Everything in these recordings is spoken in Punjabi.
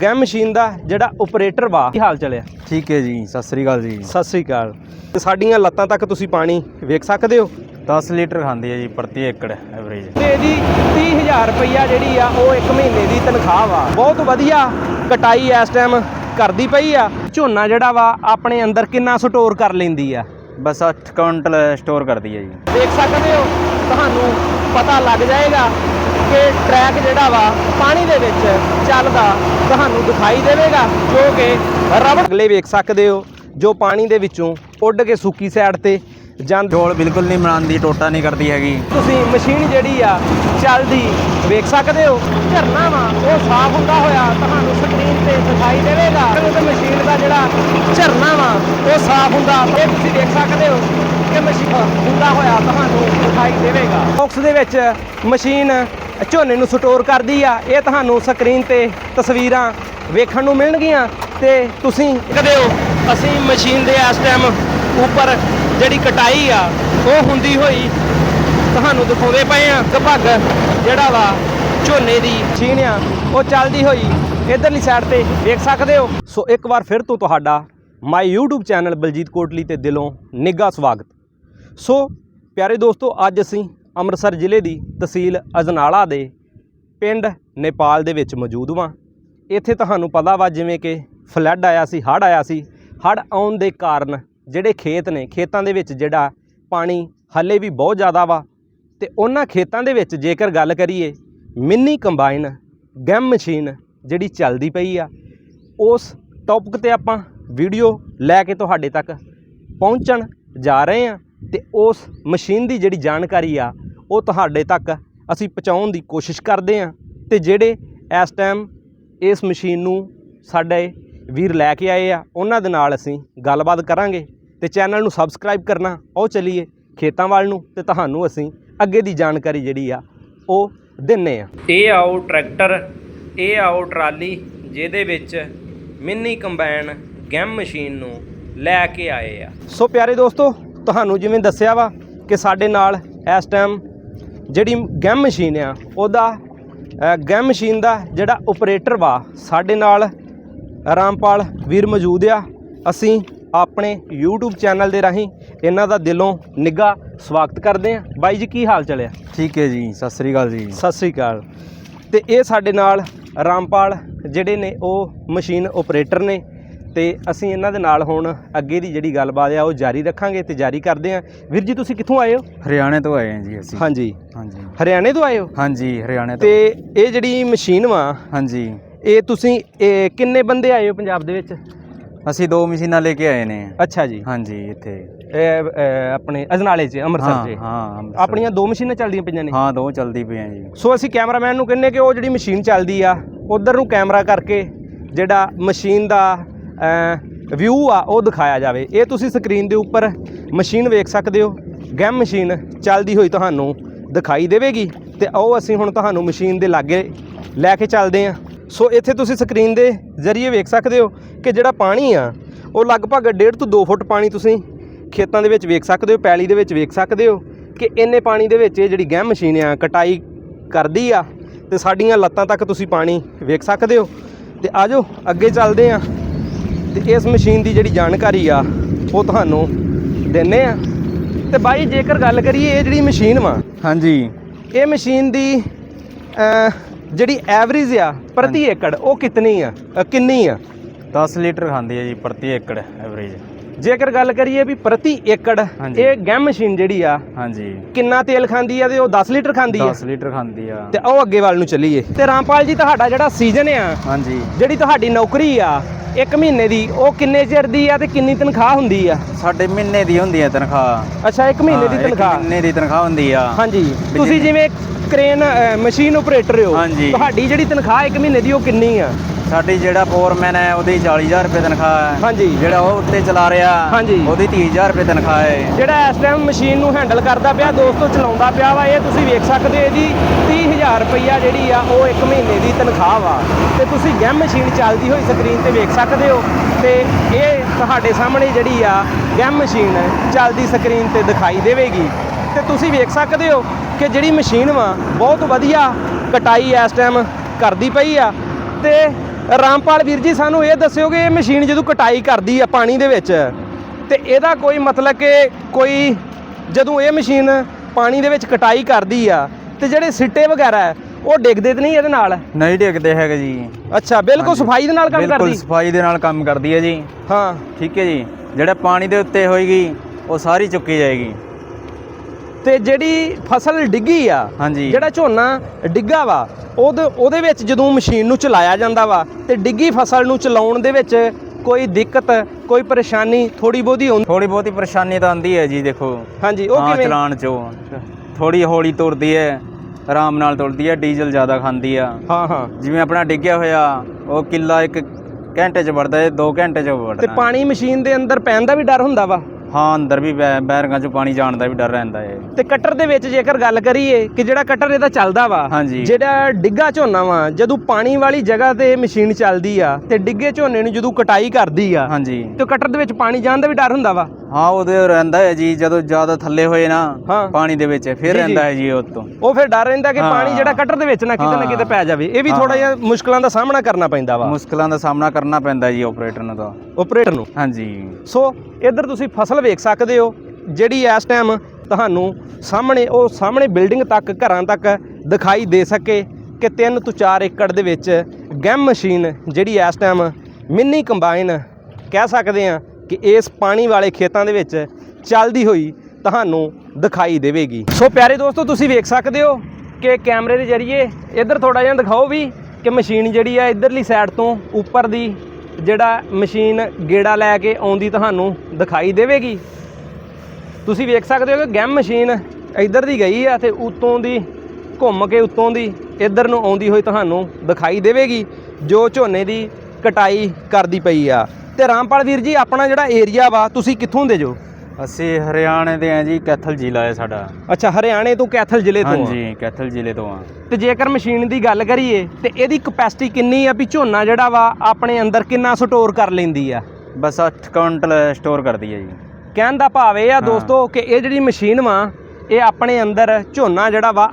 ਗੈਮ ਮਸ਼ੀਨ ਦਾ ਜਿਹੜਾ ਆਪਰੇਟਰ ਵਾ ਕੀ ਹਾਲ ਚਲਿਆ ਠੀਕ ਹੈ ਜੀ ਸਤਿ ਸ੍ਰੀ ਅਕਾਲ ਜੀ। ਸਤਿ ਸ੍ਰੀ ਅਕਾਲ। ਸਾਡੀਆਂ ਲੱਤਾਂ ਤੱਕ ਤੁਸੀਂ ਪਾਣੀ ਵੇਖ ਸਕਦੇ ਹੋ? 10 ਲੀਟਰ ਖਾਂਦੀ ਹੈ ਜੀ ਪ੍ਰਤੀ ਏਕੜ ਐਵਰੇਜ ਤੇ ਜੀ 30000 ਰੁਪਈਆ ਜਿਹੜੀ ਆ ਉਹ ਇੱਕ ਮਹੀਨੇ ਦੀ ਤਨਖਾਹ ਵਾ। ਬਹੁਤ ਵਧੀਆ ਕਟਾਈ ਇਸ ਟਾਈਮ ਕਰਦੀ ਪਈ ਆ। ਝੋਨਾ ਜਿਹੜਾ ਵਾ ਆਪਣੇ ਅੰਦਰ ਕਿੰਨਾ ਸਟੋਰ ਕਰ ਲੈਂਦੀ ਆ? ਬਸ 8 ਕੁਇੰਟਲ ਸਟੋਰ ਕਰਦੀ ਹੈ ਜੀ। ਦੇਖ ਸਕਦੇ ਹੋ ਤੁਹਾਨੂੰ ਪਤਾ ਲੱਗ ਜਾਏਗਾ ਕਿ ਟਰੈਕ ਜਿਹੜਾ ਵਾ ਪਾਣੀ ਦੇ ਵਿੱਚ ਚੱਲਦਾ ਤੁਹਾਨੂੰ ਦਿਖਾਈ ਦੇਵੇਗਾ ਜੋ ਕਿ ਰਬੜ ਅਗਲੇ ਵੇਖ ਸਕਦੇ ਹੋ ਜੋ ਪਾਣੀ ਦੇ ਵਿੱਚੋਂ ਉੱਡ ਕੇ ਸੁੱਕੀ ਸਾਈਡ ਤੇ ਜਾਂਦੇ ਢੋਲ ਬਿਲਕੁਲ ਨਹੀਂ ਬਣਾਉਂਦੀ ਟੋਟਾ ਨਹੀਂ ਕਰਦੀ ਹੈਗੀ। ਤੁਸੀਂ ਮਸ਼ੀਨ ਜਿਹੜੀ ਆ ਚੱਲਦੀ ਵੇਖ ਸਕਦੇ ਹੋ ਝਰਨਾ ਵਾ ਉਹ ਸਾਫ਼ ਹੁੰਦਾ ਹੋਇਆ ਤੁਹਾਨੂੰ ਸਕਰੀਨ ਤੇ ਦਿਖਾਈ ਦੇਵੇਗਾ। ਤੇ ਮਸ਼ੀਨ ਦਾ ਜਿਹੜਾ ਝਰਨਾ ਵਾ ਉਹ ਸਾਫ਼ ਹੁੰਦਾ ਇਹ ਤੁਸੀਂ ਦੇਖ ਸਕਦੇ ਹੋ ਕਿ ਮਸ਼ੀਨ ਹੁੰਦਾ ਹੋਇਆ ਤੁਹਾਨੂੰ ਦਿਖਾਈ ਦੇਵੇਗਾ। ਬਾਕਸ ਦੇ ਵਿੱਚ ਮਸ਼ੀਨ ਝੋਨੇ ਨੂੰ ਸਟੋਰ ਕਰਦੀ ਆ, ਇਹ ਤੁਹਾਨੂੰ ਸਕਰੀਨ ਤੇ ਤਸਵੀਰਾਂ ਵੇਖਣ ਨੂੰ ਮਿਲਣਗੀਆਂ ਤੇ ਤੁਸੀਂ ਕਦੇ ਹੋ, ਅਸੀਂ ਮਸ਼ੀਨ ਦੇ ਇਸ ਟਾਈਮ ਉੱਪਰ ਜਿਹੜੀ ਕਟਾਈ ਆ, ਉਹ ਹੁੰਦੀ ਹੋਈ ਤੁਹਾਨੂੰ ਦਿਖਾਉਂਦੇ ਪਏ ਆ। ਲਗਭਗ ਜਿਹੜਾ ਵਾ, ਝੋਨੇ ਦੀ ਛੀਣ ਆ, ਉਹ ਚੱਲਦੀ ਹੋਈ ਇਧਰਲੀ ਸਾਈਡ ਤੇ ਵੇਖ ਸਕਦੇ ਹੋ। ਸੋ ਇੱਕ ਵਾਰ ਫਿਰ ਤੋਂ ਤੁਹਾਡਾ my YouTube channel Baljit Kotli ਤੇ ਦਿਲੋਂ ਨਿੱਘਾ ਸਵਾਗਤ। ਸੋ ਪਿਆਰੇ ਦੋਸਤੋ, ਅੱਜ ਅਸੀਂ ਅੰਮ੍ਰਿਤਸਰ ਜ਼ਿਲ੍ਹੇ ਦੀ ਤਹਿਸੀਲ ਅਜਨਾਲਾ ਦੇ ਪਿੰਡ ਨੇਪਾਲ ਦੇ ਵਿੱਚ ਮੌਜੂਦ ਵਾਂ। ਇੱਥੇ ਤੁਹਾਨੂੰ ਪਤਾ ਵਾ ਜਿਵੇਂ ਕਿ ਫਲੱਡ ਆਇਆ ਸੀ, ਹੜ੍ਹ ਆਇਆ ਸੀ। ਹੜ੍ਹ ਆਉਣ ਦੇ ਕਾਰਨ ਜਿਹੜੇ ਖੇਤ ਨੇ, ਖੇਤਾਂ ਦੇ ਵਿੱਚ ਜਿਹੜਾ ਪਾਣੀ ਹੱਲੇ ਵੀ ਬਹੁਤ ਜ਼ਿਆਦਾ ਵਾ ਤੇ ਉਹਨਾਂ ਖੇਤਾਂ ਦੇ ਵਿੱਚ ਜੇਕਰ ਗੱਲ ਕਰੀਏ, ਮਿੰਨੀ ਕੰਬਾਈਨ ਗੈਮ ਮਸ਼ੀਨ ਜਿਹੜੀ ਚੱਲਦੀ ਪਈ ਆ, ਉਸ ਟੌਪਿਕ ਤੇ ਆਪਾਂ ਵੀਡੀਓ ਲੈ ਕੇ ਤੁਹਾਡੇ ਤੱਕ ਪਹੁੰਚਣ ਜਾ ਰਹੇ ਹਾਂ ਤੇ ਉਸ ਮਸ਼ੀਨ ਦੀ ਜਿਹੜੀ ਜਾਣਕਾਰੀ ਆ ਉਹ ਤੁਹਾਡੇ ਤੱਕ ਅਸੀਂ ਪਹੁੰਚਾਉਣ ਦੀ ਕੋਸ਼ਿਸ਼ ਕਰਦੇ ਹਾਂ ਤੇ ਜਿਹੜੇ ਇਸ ਟਾਈਮ ਇਸ ਮਸ਼ੀਨ ਨੂੰ ਸਾਡੇ ਵੀਰ ਲੈ ਕੇ ਆਏ ਆ ਉਹਨਾਂ ਦੇ ਨਾਲ ਅਸੀਂ ਗੱਲਬਾਤ ਕਰਾਂਗੇ ਤੇ ਚੈਨਲ ਨੂੰ ਸਬਸਕ੍ਰਾਈਬ ਕਰਨਾ ਉਹ ਚੱਲੀਏ ਖੇਤਾਂ ਵੱਲ ਨੂੰ ਤੇ ਤੁਹਾਨੂੰ ਅਸੀਂ ਅੱਗੇ ਦੀ ਜਾਣਕਾਰੀ ਜਿਹੜੀ ਆ ਉਹ ਦਿੰਨੇ ਆ। ਇਹ ਆਓ ਟਰੈਕਟਰ ਇਹ ਆਓ ਟਰਾਲੀ ਜਿਹਦੇ ਵਿੱਚ ਮਿੰਨੀ ਕੰਬਾਈਨ ਗੈਮ ਮਸ਼ੀਨ ਨੂੰ ਲੈ ਕੇ ਆਏ ਆ। ਸੋ ਪਿਆਰੇ ਦੋਸਤੋ ਤੁਹਾਨੂੰ ਜਿਵੇਂ ਦੱਸਿਆ ਵਾ ਕਿ ਸਾਡੇ ਨਾਲ ਇਸ ਟਾਈਮ ਜਿਹੜੀ ਗੈਮ ਮਸ਼ੀਨ ਆ ਉਹਦਾ ਗੈਮ ਮਸ਼ੀਨ ਦਾ ਜਿਹੜਾ ਆਪਰੇਟਰ ਵਾ ਸਾਡੇ ਨਾਲ ਰਾਮਪਾਲ ਵੀਰ ਮੌਜੂਦ ਆ। ਅਸੀਂ ਆਪਣੇ YouTube ਚੈਨਲ ਦੇ ਰਾਹੀਂ ਇਹਨਾਂ ਦਾ ਦਿਲੋਂ ਨਿੱਘਾ ਸਵਾਗਤ ਕਰਦੇ ਆ ਬਾਈ ਜੀ ਕੀ ਹਾਲ ਚਲਿਆ ਠੀਕ ਹੈ ਜੀ ਸਤਿ ਸ੍ਰੀ ਅਕਾਲ ਜੀ। ਸਤਿ ਸ੍ਰੀ ਅਕਾਲ। ਤੇ ਇਹ ਸਾਡੇ ਨਾਲ ਰਾਮਪਾਲ ਜਿਹੜੇ ਨੇ ਉਹ ਮਸ਼ੀਨ ਆਪਰੇਟਰ ਨੇ। ਤੇ ਅਸੀਂ ਇਹਨਾਂ ਦੇ ਨਾਲ ਹੁਣ ਅੱਗੇ ਦੀ ਜਿਹੜੀ ਗੱਲਬਾਤ ਆ ਉਹ ਜਾਰੀ ਰੱਖਾਂਗੇ ਤੇ ਜਾਰੀ ਕਰਦੇ ਆ। ਵੀਰ ਜੀ ਤੁਸੀਂ ਕਿੱਥੋਂ ਆਏ ਹੋ? ਹਰਿਆਣੇ ਤੋਂ ਆਏ ਹਾਂ ਜੀ ਅਸੀਂ। ਹਾਂਜੀ। ਹਾਂਜੀ। ਹਰਿਆਣੇ ਤੋਂ ਆਏ ਹੋ? ਹਾਂਜੀ ਹਰਿਆਣੇ ਤੋਂ। ਤੇ ਇਹ ਜਿਹੜੀ ਮਸ਼ੀਨ ਵਾ ਹਾਂਜੀ। ਇਹ ਤੁਸੀਂ ਇਹ ਕਿੰਨੇ ਬੰਦੇ ਆਏ ਹੋ ਪੰਜਾਬ ਦੇ ਵਿੱਚ? ਅਸੀਂ ਦੋ ਮਸ਼ੀਨਾਂ ਲੈ ਕੇ ਆਏ ਨੇ। ਅੱਛਾ ਜੀ। ਹਾਂਜੀ ਇੱਥੇ। ਇਹ ਅਹ, ਆਪਣੇ ਅਜਨਾਲੇ 'ਚ ਅੰਮ੍ਰਿਤਸਰ ਹਾਂ 'ਚ। ਹਾਂ ਅੰਮ੍ਰਿਤਸਰ। ਆਪਣੀਆਂ ਦੋ ਮਸ਼ੀਨਾਂ ਚੱਲਦੀਆਂ ਪਈਆਂ ਨੇ? ਹਾਂ ਦੋ ਚੱਲਦੀ ਪਈਆਂ ਜੀ। ਸੋ ਅਸੀਂ ਕੈਮਰਾਮੈਨ ਨੂੰ ਕਹਿੰਨੇ ਕਿ ਉਹ ਜਿਹੜੀ ਮਸ਼ੀਨ ਚੱਲਦੀ ਆ ਉਧਰ ਨੂੰ ਕੈਮਰਾ ਕਰਕੇ ਜਿਹੜਾ ਮਸ਼ੀਨ ਦਾ ਵਿਊ ਆ, ਉਹ ਦਿਖਾਇਆ ਜਾਵੇ। ਇਹ ਤੁਸੀਂ ਸਕਰੀਨ ਦੇ ਉੱਪਰ ਮਸ਼ੀਨ ਵੇਖ ਸਕਦੇ ਹੋ। ਗੈਮ ਮਸ਼ੀਨ ਚੱਲਦੀ ਹੋਈ ਤੁਹਾਨੂੰ ਦਿਖਾਈ ਦੇਵੇਗੀ। ਤੇ ਉਹ ਅਸੀਂ ਹੁਣ ਤੁਹਾਨੂੰ ਮਸ਼ੀਨ ਦੇ ਲਾਗੇ ਲੈ ਕੇ ਚੱਲਦੇ ਹਾਂ। ਸੋ ਇੱਥੇ ਤੁਸੀਂ ਸਕਰੀਨ ਦੇ ਜ਼ਰੀਏ ਵੇਖ ਸਕਦੇ ਹੋ ਕਿ ਜਿਹੜਾ ਪਾਣੀ ਆ, ਉਹ ਲਗਭਗ 1.5 ਤੋਂ 2 ਫੁੱਟ ਪਾਣੀ ਤੁਸੀਂ ਖੇਤਾਂ ਦੇ ਵਿੱਚ ਵੇਖ ਸਕਦੇ ਹੋ, ਪੈਲੀ ਦੇ ਵਿੱਚ ਵੇਖ ਸਕਦੇ ਹੋ ਕਿ ਇੰਨੇ ਪਾਣੀ ਦੇ ਵਿੱਚ ਇਹ ਜਿਹੜੀ ਗੈਮ ਮਸ਼ੀਨ ਆ, ਕਟਾਈ ਕਰਦੀ ਆ। ਤੇ ਸਾਡੀਆਂ ਲੱਤਾਂ ਤੱਕ ਤੁਸੀਂ ਪਾਣੀ ਵੇਖ ਸਕਦੇ ਹੋ। ਤੇ ਆਜੋ, ਅੱਗੇ ਚੱਲਦੇ ਆ ਤੇ ਇਸ ਮਸ਼ੀਨ ਦੀ ਜਿਹੜੀ ਜਾਣਕਾਰੀ ਆ ਉਹ ਤੁਹਾਨੂੰ ਦਿੰਨੇ ਆ। ਤੇ ਬਾਈ ਜੇਕਰ ਗੱਲ ਕਰੀਏ ਇਹ ਜਿਹੜੀ ਮਸ਼ੀਨ ਵਾ ਹਾਂਜੀ। ਇਹ ਮਸ਼ੀਨ ਦੀ ਜਿਹੜੀ ਐਵਰੇਜ ਆ ਪ੍ਰਤੀ ਏਕੜ ਉਹ ਕਿਤਨੀ ਆ? ਕਿੰਨੀ ਆ? 10 ਲੀਟਰ ਖਾਂਦੀ ਹੈ ਜੀ ਪ੍ਰਤੀ ਏਕੜ ਐਵਰੇਜ ਜੇਕਰ ਗੱਲ ਕਰੀਏ ਵੀ ਪ੍ਰਤੀ ਏਕੜ। ਇਹ ਗੈਮ ਮਸ਼ੀਨ ਜਿਹੜੀ ਆ ਹਾਂਜੀ। ਕਿੰਨਾ ਤੇਲ ਖਾਂਦੀ ਆ ਤੇ ਉਹ 10 ਲੀਟਰ ਖਾਂਦੀ ਆ? 10 ਲੀਟਰ ਖਾਂਦੀ ਆ। ਤੇ ਉਹ ਅੱਗੇ ਵੱਲ ਨੂੰ ਚੱਲੀਏ। ਤੇ ਰਾਮਪਾਲ ਜੀ ਤੁਹਾਡਾ ਜਿਹੜਾ ਸੀਜ਼ਨ ਆ ਹਾਂਜੀ। ਜਿਹੜੀ ਤੁਹਾਡੀ ਨੌਕਰੀ ਆ ਇੱਕ ਮਹੀਨੇ ਦੀ ਉਹ ਕਿੰਨੇ ਚਿਰ ਦੀ ਆ ਤੇ ਕਿੰਨੀ ਤਨਖਾਹ ਹੁੰਦੀ ਆ? ਸਾਡੇ ਮਹੀਨੇ ਦੀ ਹੁੰਦੀ ਹੈ ਤਨਖਾਹ। ਅੱਛਾ ਇੱਕ ਮਹੀਨੇ ਹਾਂ, ਦੀ ਇੱਕ ਤਨਖਾਹ? ਮਹੀਨੇ ਦੀ ਤਨਖਾਹ ਹੁੰਦੀ ਆ। ਹਾਂਜੀ। ਤੁਸੀਂ ਜਿਵੇਂ ਕ੍ਰੇਨ ਮਸ਼ੀਨ ਆਪਰੇਟਰ ਹੋ ਹਾਂਜੀ। ਤੁਹਾਡੀ ਜਿਹੜੀ ਤਨਖਾਹ ਇੱਕ ਮਹੀਨੇ ਦੀ ਉਹ ਕਿੰਨੀ ਆ? ਸਾਡੀ ਜਿਹੜਾ ਫੋਰਮੈਨ ਹੈ ਉਹਦੀ 40000 ਰੁਪਏ ਤਨਖਾਹ ਹੈ। ਹਾਂਜੀ। ਜਿਹੜਾ ਉਹ ਉੱਤੇ ਚਲਾ ਰਿਹਾ ਹਾਂਜੀ। ਉਹਦੀ 30000 ਰੁਪਏ ਤਨਖਾਹ ਹੈ। ਜਿਹੜਾ ਇਸ ਟਾਈਮ ਮਸ਼ੀਨ ਨੂੰ ਹੈਂਡਲ ਕਰਦਾ ਪਿਆ ਦੋਸਤੋ ਚਲਾਉਂਦਾ ਪਿਆ ਵਾ ਇਹ ਤੁਸੀਂ ਵੇਖ ਸਕਦੇ ਹੋ ਇਹਦੀ 30000 ਰੁਪਈਆ ਜਿਹੜੀ ਆ ਉਹ ਇੱਕ ਮਹੀਨੇ ਦੀ ਤਨਖਾਹ ਵਾ। ਤੇ ਤੁਸੀਂ ਗੈਮ ਮਸ਼ੀਨ ਚੱਲਦੀ ਹੋਈ ਸਕਰੀਨ ਤੇ ਵੇਖ ਸਕਦੇ ਹੋ ਤੇ ਇਹ ਤੁਹਾਡੇ ਸਾਹਮਣੇ ਜਿਹੜੀ ਆ ਗੈਮ ਮਸ਼ੀਨ ਚੱਲਦੀ ਸਕਰੀਨ ਤੇ ਦਿਖਾਈ ਦੇਵੇਗੀ। ਤੇ ਤੁਸੀਂ ਵੇਖ ਸਕਦੇ ਹੋ ਕਿ ਜਿਹੜੀ ਮਸ਼ੀਨ ਵਾ ਬਹੁਤ ਵਧੀਆ ਕਟਾਈ ਇਸ ਟਾਈਮ ਕਰਦੀ ਪਈ ਆ। ਤੇ ਰਾਮਪਾਲ ਵੀਰ ਜੀ ਸਾਨੂੰ ਇਹ ਦੱਸਿਓ ਕਿ ਇਹ ਮਸ਼ੀਨ ਜਦੋਂ ਕਟਾਈ ਕਰਦੀ ਆ ਪਾਣੀ ਦੇ ਵਿੱਚ ਤੇ ਇਹਦਾ ਕੋਈ ਮਤਲਬ ਕਿ ਕੋਈ ਜਦੋਂ ਇਹ ਮਸ਼ੀਨ ਪਾਣੀ ਦੇ ਵਿੱਚ ਕਟਾਈ ਕਰਦੀ ਆ ਤੇ ਜਿਹੜੇ ਸਿੱਟੇ ਵਗੈਰਾ ਹੈ, ਉਹ ਡਿੱਗਦੇ ਤੇ ਨਹੀਂ ਇਹਦੇ ਨਾਲ? ਨਹੀਂ ਡਿੱਗਦੇ ਹੈਗੇ ਜੀ। ਅੱਛਾ ਬਿਲਕੁਲ। ਸਫ਼ਾਈ ਦੇ ਨਾਲ ਕੰਮ ਬਿਲਕੁਲ ਕਰਦੀ? ਸਫ਼ਾਈ ਦੇ ਨਾਲ ਕੰਮ ਕਰਦੀ ਹੈ ਜੀ। ਹਾਂ। ਠੀਕ ਹੈ ਜੀ। ਜਿਹੜਾ ਪਾਣੀ ਦੇ ਉੱਤੇ ਹੋਏਗੀ ਉਹ ਸਾਰੀ ਚੁੱਕੀ ਜਾਏਗੀ। ਤੇ ਜਿਹੜੀ ਫਸਲ ਡਿੱਗੀ ਆ ਹਾਂਜੀ। ਜਿਹੜਾ ਝੋਨਾ ਡਿੱਗਾ ਵਾ ਉਹਦੇ ਉਹਦੇ ਵਿੱਚ ਜਦੋਂ ਮਸ਼ੀਨ ਨੂੰ ਚਲਾਇਆ ਜਾਂਦਾ ਵਾ ਤੇ ਡਿੱਗੀ ਫਸਲ ਨੂੰ ਚਲਾਉਣ ਦੇ ਵਿੱਚ ਕੋਈ ਦਿੱਕਤ ਕੋਈ ਪਰੇਸ਼ਾਨੀ ਥੋੜੀ ਬਹੁਤੀ ਹੁੰਦੀ ਥੋੜੀ ਬਹੁਤੀ ਪਰੇਸ਼ਾਨੀ ਤਾਂ ਆਉਂਦੀ ਹੈ ਜੀ ਦੇਖੋ। ਹਾਂਜੀ ਉਹ ਹਾਂ ਕਿਵੇਂ? ਚਲਾਣ ਚੋਂ। ਥੋੜੀ ਹੌਲੀ ਤੁਰਦੀ ਹੈ ਆਰਾਮ ਨਾਲ ਤੁਰਦੀ ਹੈ ਡੀਜ਼ਲ ਜ਼ਿਆਦਾ ਖਾਂਦੀ ਆ। ਹਾਂ ਹਾਂ। ਜਿਵੇਂ ਆਪਣਾ ਡਿੱਗਿਆ ਹੋਇਆ ਉਹ ਕਿੱਲਾ ਇੱਕ ਘੰਟੇ ਚ ਵੜਦਾ ਹੈ 2 ਘੰਟੇ ਚ ਤੇ ਵੜਦਾ ਪਾਣੀ ਮਸ਼ੀਨ ਦੇ ਅੰਦਰ ਪੈਣ ਦਾ ਵੀ ਡਰ ਹੁੰਦਾ ਵਾ? ਹਾਂ ਅੰਦਰ ਵੀ ਬੈ- ਬੈਰੰਗਾਂ ਚੋਂ ਪਾਣੀ ਜਾਣ ਦਾ ਵੀ ਡਰ ਰਹਿੰਦਾ ਹੈ ਤੇ ਕਟਰ ਦੇ ਵਿੱਚ ਜੇਕਰ ਗੱਲ ਕਰੀਏ ਕਿ ਜਿਹੜਾ ਕਟਰ ਇਹਦਾ ਚੱਲਦਾ ਵਾ ਹਾਂਜੀ। ਜਿਹੜਾ ਡਿੱਗਾ ਝੋਨਾ ਵਾ ਜਦੋਂ ਪਾਣੀ ਵਾਲੀ ਜਗ੍ਹਾ ਤੇ ਮਸ਼ੀਨ ਚੱਲਦੀ ਆ ਤੇ ਡਿੱਗੇ ਝੋਨੇ ਨੂੰ ਜਦੋਂ ਕਟਾਈ ਕਰਦੀ ਆ ਹਾਂਜੀ। ਤੇ ਕਟਰ ਦੇ ਵਿੱਚ ਪਾਣੀ ਜਾਣ ਦਾ ਵੀ ਡਰ ਹੁੰਦਾ ਵਾ। ਹਾਂ ਉਹਦੇ ਰਹਿੰਦਾ ਹੈ ਜੀ ਜਦੋਂ ਜ਼ਿਆਦਾ ਥੱਲੇ ਹੋਏ ਨਾ ਹਾਂ। ਪਾਣੀ ਦੇ ਵਿੱਚ ਫਿਰ ਜੀ। ਰਹਿੰਦਾ ਹੈ ਜੀ ਉਹ ਤੋਂ ਉਹ ਫਿਰ ਡਰ ਰਹਿੰਦਾ ਕਿ ਹਾਂ। ਪਾਣੀ ਜਿਹੜਾ ਕਟਰ ਦੇ ਵਿੱਚ ਨਾ ਕਿਤੇ ਨਾ ਹਾਂ। ਕਿਤੇ ਪੈ ਜਾਵੇ ਇਹ ਵੀ। ਥੋੜਾ ਜਿਹਾ ਮੁਸ਼ਕਲਾਂ ਦਾ ਸਾਹਮਣਾ ਕਰਨਾ ਪੈਂਦਾ ਵਾ ਮੁਸ਼ਕਲਾਂ ਦਾ ਸਾਹਮਣਾ ਕਰਨਾ ਪੈਂਦਾ ਜੀ ਆਪਰੇਟਰ ਨੂੰ ਤਾਂ ਆਪਰੇਟਰ ਨੂੰ ਹਾਂਜੀ ਸੋ ਇੱਧਰ ਤੁਸੀਂ ਫਸਲ ਵੇਖ ਸਕਦੇ ਹੋ ਜਿਹੜੀ ਇਸ ਟਾਈਮ ਤੁਹਾਨੂੰ ਸਾਹਮਣੇ ਉਹ ਸਾਹਮਣੇ ਬਿਲਡਿੰਗ ਤੱਕ ਘਰਾਂ ਤੱਕ ਦਿਖਾਈ ਦੇ ਸਕੇ ਕਿ 3 ਤੋਂ 4 ਏਕੜ ਦੇ ਵਿੱਚ ਗੈਮ ਮਸ਼ੀਨ ਜਿਹੜੀ ਇਸ ਟਾਈਮ ਮਿੰਨੀ ਕੰਬਾਈਨ ਕਹਿ ਸਕਦੇ ਆ ਕਿ ਇਸ ਪਾਣੀ ਵਾਲੇ ਖੇਤਾਂ ਦੇ ਵਿੱਚ ਚੱਲਦੀ ਹੋਈ ਤੁਹਾਨੂੰ ਦਿਖਾਈ ਦੇਵੇਗੀ। ਸੋ ਪਿਆਰੇ ਦੋਸਤੋ, ਤੁਸੀਂ ਵੇਖ ਸਕਦੇ ਹੋ ਕਿ ਕੈਮਰੇ ਦੇ ਜ਼ਰੀਏ ਇੱਧਰ ਥੋੜਾ ਜਿਹਾ ਦਿਖਾਓ ਵੀ ਕਿ ਮਸ਼ੀਨ ਜਿਹੜੀ ਆ ਇੱਧਰਲੀ ਸਾਈਡ ਤੋਂ ਉੱਪਰ ਦੀ ਜਿਹੜਾ ਮਸ਼ੀਨ ਗੇੜਾ ਲੈ ਕੇ ਆਉਂਦੀ ਤੁਹਾਨੂੰ ਦਿਖਾਈ ਦੇਵੇਗੀ। ਤੁਸੀਂ ਵੇਖ ਸਕਦੇ ਹੋ ਕਿ ਗੈਮ ਮਸ਼ੀਨ ਇੱਧਰ ਦੀ ਗਈ ਆ ਤੇ ਉਤੋਂ ਦੀ, ਘੁੰਮ ਕੇ ਉਤੋਂ ਦੀ, ਇੱਧਰ ਨੂੰ ਆਉਂਦੀ ਹੋਈ ਤੁਹਾਨੂੰ ਦਿਖਾਈ ਦੇਵੇਗੀ, ਜੋ ਝੋਨੇ ਦੀ ਕਟਾਈ ਕਰਦੀ ਪਈ ਆ। ਤੇ ਰਾਮਪਾਲ ਵੀਰ ਜੀ ਆਪਣਾ ਜਿਹੜਾ ਏਰੀਆ ਵਾ ਤੁਸੀਂ ਕਿੱਥੋਂ ਦੇ ਜੋ? ਅਸੀਂ ਹਰਿਆਣੇ ਦੇ ਆ ਜੀ ਕੈਥਲ ਜ਼ਿਲ੍ਹਾ ਹੈ ਸਾਡਾ। ਅੱਛਾ ਹਰਿਆਣੇ ਤੋਂ ਕੈਥਲ ਜ਼ਿਲ੍ਹੇ ਤੋਂ ਆ। ਹਾਂਜੀ ਕੈਥਲ ਜ਼ਿਲ੍ਹੇ ਤੋਂ ਆ। ਤੇ ਜੇਕਰ ਮਸ਼ੀਨ ਦੀ ਗੱਲ ਕਰੀਏ ਤੇ ਇਹਦੀ ਕਪੈਸਿਟੀ ਕਿੰਨੀ ਆ ਵੀ ਝੋਨਾ ਜਿਹੜਾ ਵਾ ਆਪਣੇ ਅੰਦਰ ਕਿੰਨਾ ਸਟੋਰ ਕਰ ਲੈਂਦੀ ਆ? ਬਸ 8 ਕੁਇੰਟਲ ਸਟੋਰ ਕਰਦੀ ਹੈ ਜੀ। ਕਹਿਣ ਦਾ ਭਾਵ ਇਹ ਆ। ਦੋਸਤੋ ਕਿ ਇਹ ਜਿਹੜੀ ਮਸ਼ੀਨ ਵਾ ਇਹ ਆਪਣੇ ਅੰਦਰ ਝੋਨਾ ਜਿਹੜਾ ਵਾ